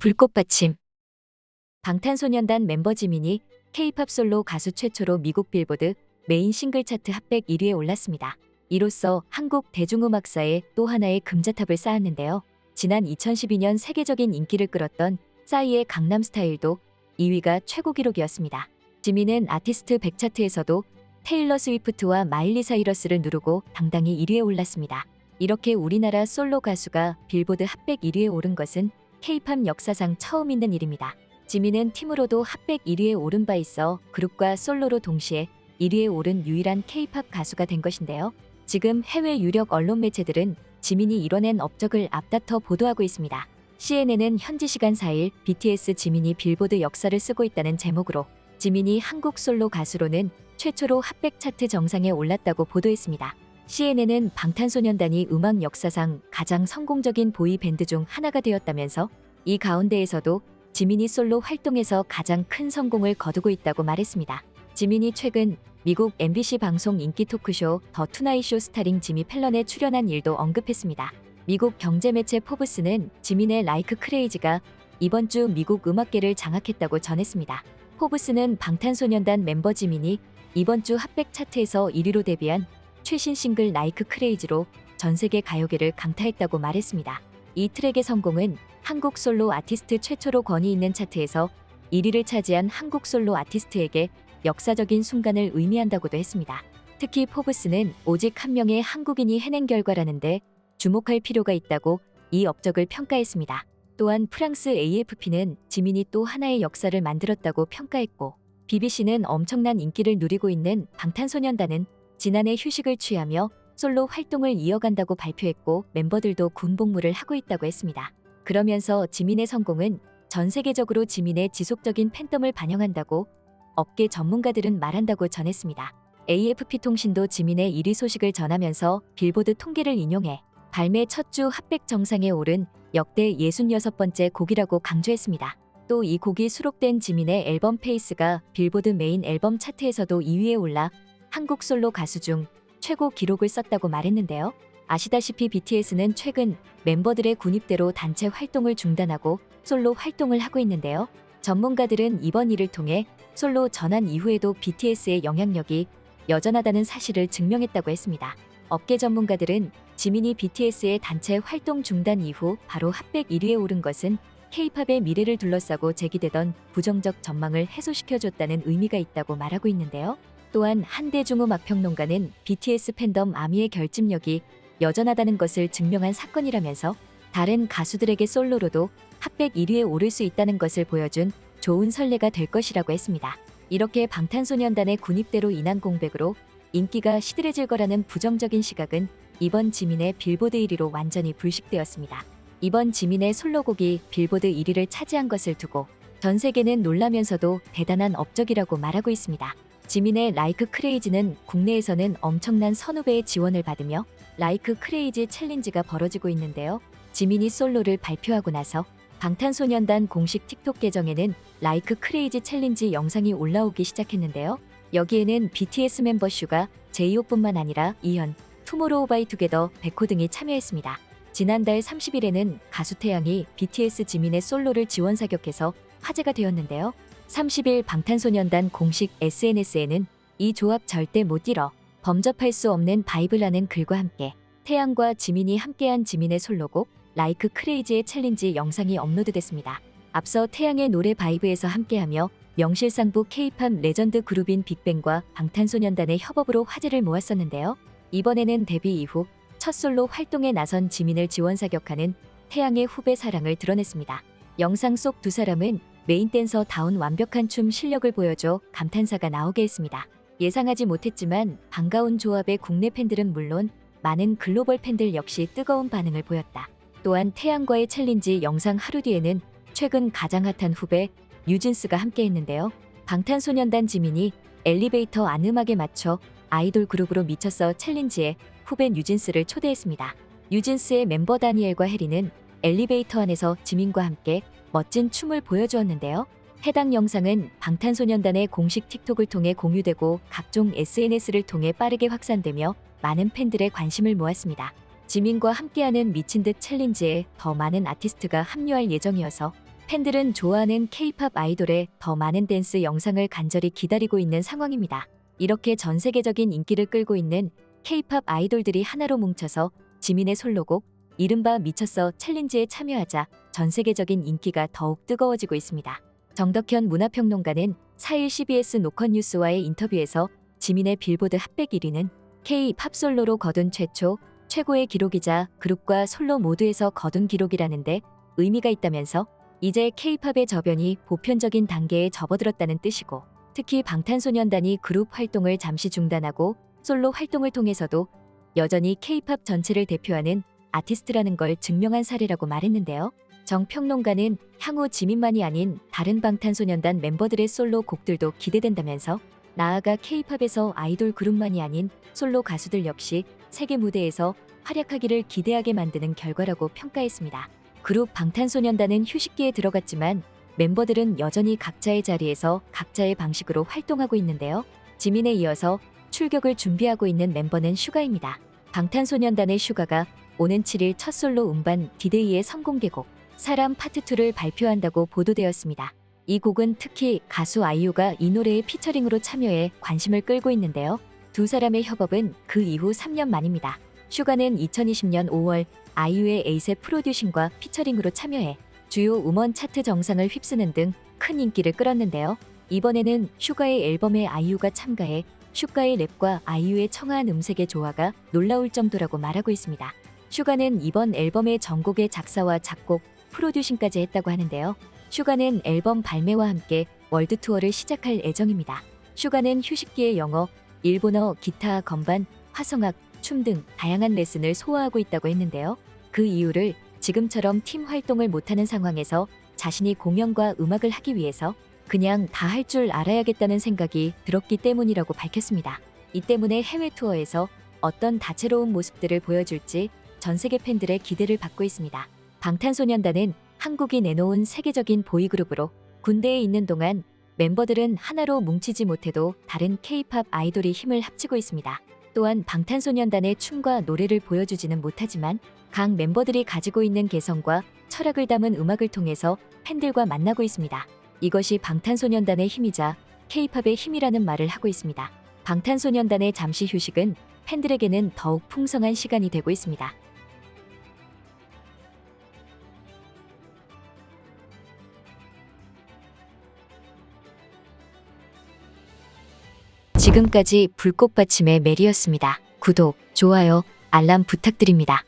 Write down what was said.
불꽃받침 방탄소년단 멤버 지민이 K-팝 솔로 가수 최초로 미국 빌보드 메인 싱글 차트 핫백 1위에 올랐습니다. 이로써 한국 대중음악사에 또 하나의 금자탑을 쌓았는데요. 지난 2012년 세계적인 인기를 끌었던 싸이의 강남 스타일도 2위가 최고 기록이었습니다. 지민은 아티스트 100 차트에서도 테일러 스위프트와 마일리 사이러스를 누르고 당당히 1위에 올랐습니다. 이렇게 우리나라 솔로 가수가 빌보드 핫백 1위에 오른 것은 K-팝 역사상 처음 있는 일입니다. 지민은 팀으로도 핫백 1위에 오른 바 있어 그룹과 솔로로 동시에 1위에 오른 유일한 K-팝 가수가 된 것인데요. 지금 해외 유력 언론 매체들은 지민이 이뤄낸 업적을 앞다퉈 보도하고 있습니다. CNN은 현지 시간 4일 BTS 지민이 빌보드 역사를 쓰고 있다는 제목으로 지민이 한국 솔로 가수로는 최초로 핫백 차트 정상에 올랐다고 보도했습니다. CNN은 방탄소년단이 음악 역사상 가장 성공적인 보이 밴드 중 하나가 되었다면서 이 가운데에서도 지민이 솔로 활동에서 가장 큰 성공을 거두고 있다고 말했습니다. 지민이 최근 미국 MBC 방송 인기 토크쇼 더 투나잇 쇼 스타링 지미 펠런에 출연한 일도 언급했습니다. 미국 경제 매체 포브스는 지민의 라이크 크레이지가 이번 주 미국 음악계를 장악했다고 전했습니다. 포브스는 방탄소년단 멤버 지민이 이번 주 핫백 차트에서 1위로 데뷔한 최신 싱글 라이크 크레이지로 전 세계 가요계를 강타했다고 말했습니다. 이 트랙의 성공은 한국 솔로 아티스트 최초로 권위 있는 차트에서 1위를 차지한 한국 솔로 아티스트에게 역사적인 순간을 의미한다고도 했습니다. 특히 포브스는 오직 한 명의 한국인이 해낸 결과라는데 주목할 필요가 있다고 이 업적을 평가했습니다. 또한 프랑스 AFP는 지민이 또 하나의 역사를 만들었다고 평가했고 BBC는 엄청난 인기를 누리고 있는 방탄소년단은 지난해 휴식을 취하며 솔로 활동을 이어간다고 발표했고 멤버들도 군복무를 하고 있다고 했습니다. 그러면서 지민의 성공은 전 세계적으로 지민의 지속적인 팬덤을 반영한다고 업계 전문가들은 말한다고 전했습니다. AFP 통신도 지민의 1위 소식을 전하면서 빌보드 통계를 인용해 발매 첫 주 핫백 정상에 오른 역대 66번째 곡이라고 강조했습니다. 또 이 곡이 수록된 지민의 앨범 페이스가 빌보드 메인 앨범 차트에서도 2위에 올라 한국 솔로 가수 중 최고 기록을 썼다고 말했는데요. 아시다시피 BTS는 최근 멤버들의 군입대로 단체 활동을 중단하고 솔로 활동을 하고 있는데요. 전문가들은 이번 일을 통해 솔로 전환 이후에도 BTS의 영향력이 여전하다는 사실을 증명했다고 했습니다. 업계 전문가들은 지민이 BTS의 단체 활동 중단 이후 바로 핫백 1위에 오른 것은 K-팝의 미래를 둘러싸고 제기되던 부정적 전망을 해소시켜줬다는 의미가 있다고 말하고 있는데요. 또한 한대중음악 평론가는 BTS 팬덤 아미의 결집력이 여전하다는 것을 증명한 사건이라면서 다른 가수들에게 솔로로도 핫백 1위에 오를 수 있다는 것을 보여준 좋은 선례가 될 것이라고 했습니다. 이렇게 방탄소년단의 군입대로 인한 공백으로 인기가 시들해질 거라는 부정적인 시각은 이번 지민의 빌보드 1위로 완전히 불식되었습니다. 이번 지민의 솔로곡이 빌보드 1위를 차지한 것을 두고 전 세계는 놀라면서도 대단한 업적이라고 말하고 있습니다. 지민의 라이크 크레이지는 국내에서는 엄청난 선후배의 지원을 받으며 라이크 크레이지 챌린지가 벌어지고 있는데요. 지민이 솔로를 발표하고 나서 방탄소년단 공식 틱톡 계정에는 라이크 크레이지 챌린지 영상이 올라오기 시작했는데요. 여기에는 BTS 멤버 슈가, 제이홉뿐만 아니라 이현, 투모로우바이투게더, 백호 등이 참여했습니다. 지난달 30일에는 가수 태양이 BTS 지민의 솔로를 지원 사격해서 화제가 되었는데요. 30일 방탄소년단 공식 SNS에는 이 조합 절대 못 잃어 범접할 수 없는 바이블라는 글과 함께 태양과 지민이 함께한 지민의 솔로곡 라이크 크레이지의 챌린지 영상이 업로드됐습니다. 앞서 태양의 노래 바이브에서 함께하며 명실상부 K-팝 레전드 그룹인 빅뱅과 방탄소년단의 협업으로 화제를 모았었는데요. 이번에는 데뷔 이후 첫 솔로 활동에 나선 지민을 지원 사격하는 태양의 후배 사랑을 드러냈습니다. 영상 속 두 사람은 메인 댄서 다운 완벽한 춤 실력을 보여줘 감탄사가 나오게 했습니다. 예상하지 못했지만 반가운 조합의 국내 팬들은 물론 많은 글로벌 팬들 역시 뜨거운 반응을 보였다. 또한 태양과의 챌린지 영상 하루 뒤에는 최근 가장 핫한 후배 뉴진스가 함께했는데요. 방탄소년단 지민이 엘리베이터 안음악에 맞춰 아이돌 그룹으로 미쳤어 챌린지에 후배 뉴진스를 초대했습니다. 뉴진스의 멤버 다니엘과 해리는 엘리베이터 안에서 지민과 함께 멋진 춤을 보여주었는데요. 해당 영상은 방탄소년단의 공식 틱톡을 통해 공유되고 각종 SNS를 통해 빠르게 확산되며 많은 팬들의 관심을 모았습니다. 지민과 함께하는 미친 듯 챌린지에 더 많은 아티스트가 합류할 예정이어서 팬들은 좋아하는 K-팝 아이돌의 더 많은 댄스 영상을 간절히 기다리고 있는 상황입니다. 이렇게 전 세계적인 인기를 끌고 있는 K-팝 아이돌들이 하나로 뭉쳐서 지민의 솔로곡 이른바 미쳤어 챌린지에 참여하자 전 세계적인 인기가 더욱 뜨거워지고 있습니다. 정덕현 문화평론가는 4일 CBS 노컷 뉴스와의 인터뷰에서 지민의 빌보드 핫백 1위는 K-팝 솔로로 거둔 최초 최고의 기록이자 그룹과 솔로 모두에서 거둔 기록이라는데 의미가 있다면서 이제 K-팝의 저변이 보편적인 단계에 접어들었다는 뜻이고 특히 방탄소년단이 그룹 활동을 잠시 중단하고 솔로 활동을 통해서도 여전히 K-팝 전체를 대표하는 아티스트라는 걸 증명한 사례라고 말했는데요. 정 평론가는 향후 지민만이 아닌 다른 방탄소년단 멤버들의 솔로 곡들도 기대된다면서 나아가 K-팝에서 아이돌 그룹만이 아닌 솔로 가수들 역시 세계 무대에서 활약하기를 기대하게 만드는 결과라고 평가했습니다. 그룹 방탄소년단은 휴식기에 들어갔지만 멤버들은 여전히 각자의 자리에서 각자의 방식으로 활동하고 있는데요. 지민에 이어서 출격을 준비하고 있는 멤버는 슈가입니다. 방탄소년단의 슈가가 오는 7일 첫 솔로 음반 디데이의 선공개곡 사람 파트 2를 발표한다고 보도되었습니다. 이 곡은 특히 가수 아이유가 이 노래에 피처링으로 참여해 관심을 끌고 있는데요. 두 사람의 협업은 그 이후 3년 만입니다. 슈가는 2020년 5월 아이유의 에이세 프로듀싱과 피처링으로 참여해 주요 음원 차트 정상을 휩쓰는 등 큰 인기를 끌었는데요. 이번에는 슈가의 앨범에 아이유가 참가해 슈가의 랩과 아이유의 청아한 음색의 조화가 놀라울 정도라고 말하고 있습니다. 슈가는 이번 앨범의 전곡의 작사와 작곡, 프로듀싱까지 했다고 하는데요. 슈가는 앨범 발매와 함께 월드 투어를 시작할 예정입니다. 슈가는 휴식기에 영어, 일본어, 기타, 건반, 화성악, 춤등 다양한 레슨을 소화하고 있다고 했는데요. 그 이유를 지금처럼 팀 활동을 못하는 상황에서 자신이 공연과 음악을 하기 위해서 그냥 다 할 줄 알아야겠다는 생각이 들었기 때문이라고 밝혔습니다. 이 때문에 해외 투어에서 어떤 다채로운 모습들을 보여줄지 전 세계 팬들의 기대를 받고 있습니다. 방탄소년단은 한국이 내놓은 세계적인 보이그룹으로 군대에 있는 동안 멤버들은 하나로 뭉치지 못해도 다른 K-팝 아이돌이 힘을 합치고 있습니다. 또한 방탄소년단의 춤과 노래를 보여주지는 못하지만 각 멤버들이 가지고 있는 개성과 철학을 담은 음악을 통해서 팬들과 만나고 있습니다. 이것이 방탄소년단의 힘이자 K-팝의 힘이라는 말을 하고 있습니다. 방탄소년단의 잠시 휴식은 팬들에게는 더욱 풍성한 시간이 되고 있습니다. 지금까지 불꽃받침의 메리였습니다. 구독, 좋아요, 알람 부탁드립니다.